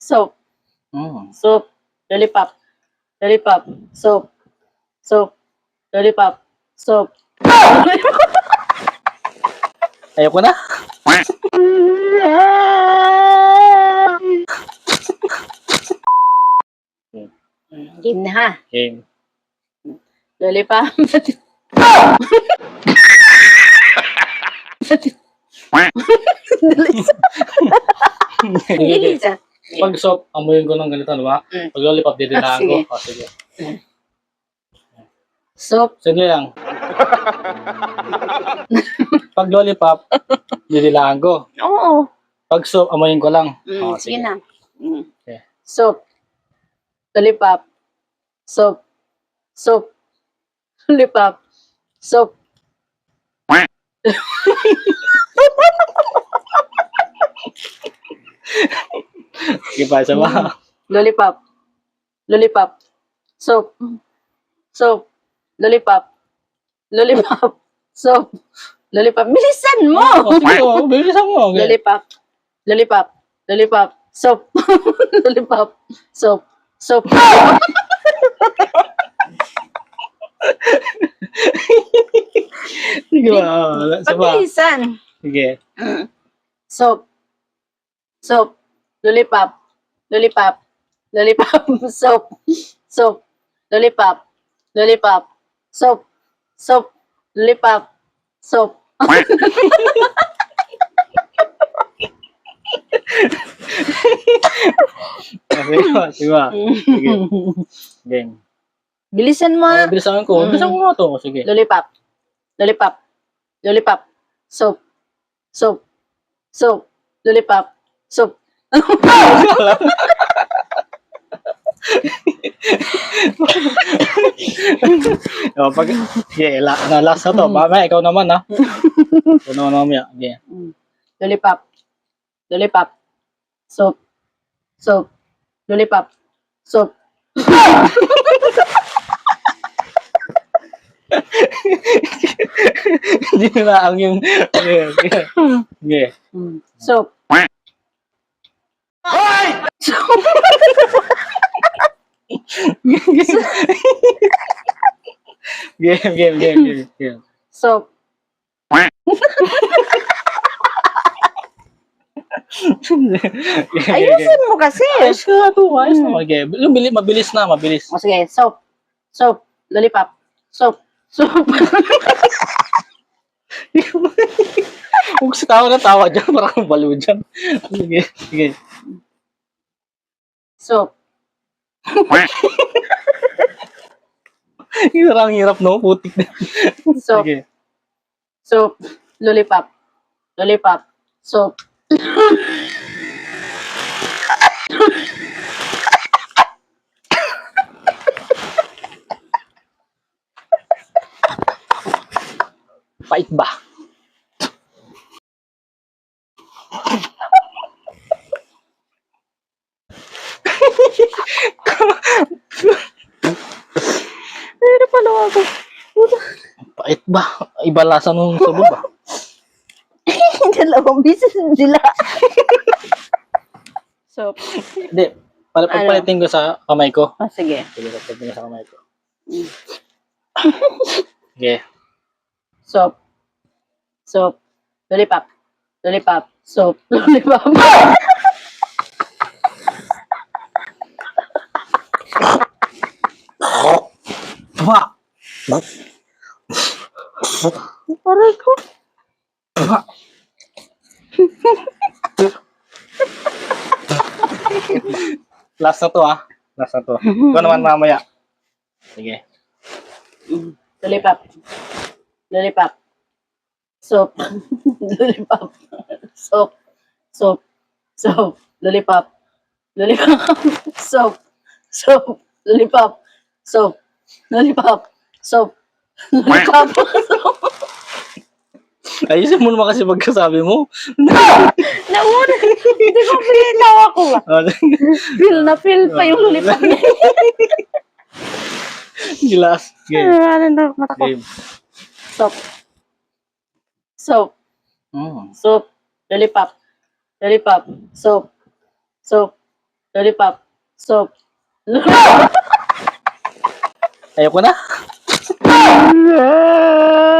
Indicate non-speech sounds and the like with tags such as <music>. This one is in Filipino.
soap, Mm. soap, lollipop, lollipop, soap, soap, lollipop, soap. <laughs> Ayoko na. Game na ha. Game. Lollipop. <laughs> <laughs> Bilisan. Pag soap, amuyin ko ng ganito, di ba? Mm. Pag lollipop, didilaan Ah, sige. ko. Oh, sige. Soap. Sige lang. <laughs> Pag lollipop, didilaan ko. Oo. Pag soap, amuyin ko lang. Mm, Oh, sige na. Mm. Okay. Soap. Lollipop. Soap. Soap. Lollipop. Soap. <laughs> Pa, isa pa. Lollipop. Lollipop. Soap. Soap. Lollipop. Lollipop. <laughs> Soap. Lollipop. Bilisan mo! Oh, sige, oh, bilisan mo. Okay. Lollipop. Lollipop. Lollipop. Soap. <laughs> Lollipop. Soap. Soap. <laughs> Sige pa. oh, Isa pa. Pabilisan. Sige. Soap. Soap. Lollipop. Lollipop. Lollipop. <laughs> Soap. Soap. Lollipop. Lollipop. Soap. Soap. Lollipop. Soap. Ah, Sige pa, sige. Game. Bilisan mo. Ah, bilisan ko. Bilisan ko nga to. Sige. Lollipop. Lollipop. Lollipop. Soap. Soap. Soap. Lollipop. Soap. Oh, pag, la, na, last na to. Mamaya, ikaw naman, ha? Ikaw naman mamaya. Sige. Lollipop. Lollipop. Soap. Soap. Lollipop. Soap. <laughs> Hindi na ang yung... Sige. Sige. Soap. Game, game, game, game, game. Game, Ayusin mo kasi. Ayos ka nga to. Ayos na. Okay. Mabilis, mabilis na, mabilis. O sige, soap. Soap. Lollipop. Soap. Soap. Huwag sa tawa na tawa dyan. Parang balo dyan. Sige, sige. Soap. <laughs> Hirang hirap no, putik na. Soap. Sige. Soap. Lollipop. Lollipop. Soap. Pait ba? Pala ako. Pait ba? Iba lasa nung subo ba? <laughs> Dalawang bisis sila. <laughs> Soap. Hindi. Pala Ano? pagpalitin ko sa kamay ko. O sige. Sige, pagpalitin ko sa kamay ko. Mm. <laughs> Sige. Soap. Soap. Lollipop. Lollipop. Soap. Lollipop. Ba! Aray ko. Ba! Last na to ah. Last na to. Ikaw naman mamaya. Sige. Lollipop. Lollipop. Soap. <laughs> Lollipop. Soap. Soap. Soap. Lollipop. Lollipop. <laughs> Soap. Soap. Lollipop. Soap. Lollipop. Soap. Lollipop. Ayusin mo naman kasi pagkasabi mo. <laughs> Nauna. Hindi ko pinitaw ako. ah. Ah, Feel na feel pa yung lollipop niya. <laughs> Gilas. Game. Ano na mata ko. Game. Soap. Soap. Mm. Soap. Lollipop. Lollipop. Soap. Soap. Lollipop. Soap. Ayoko na. <laughs>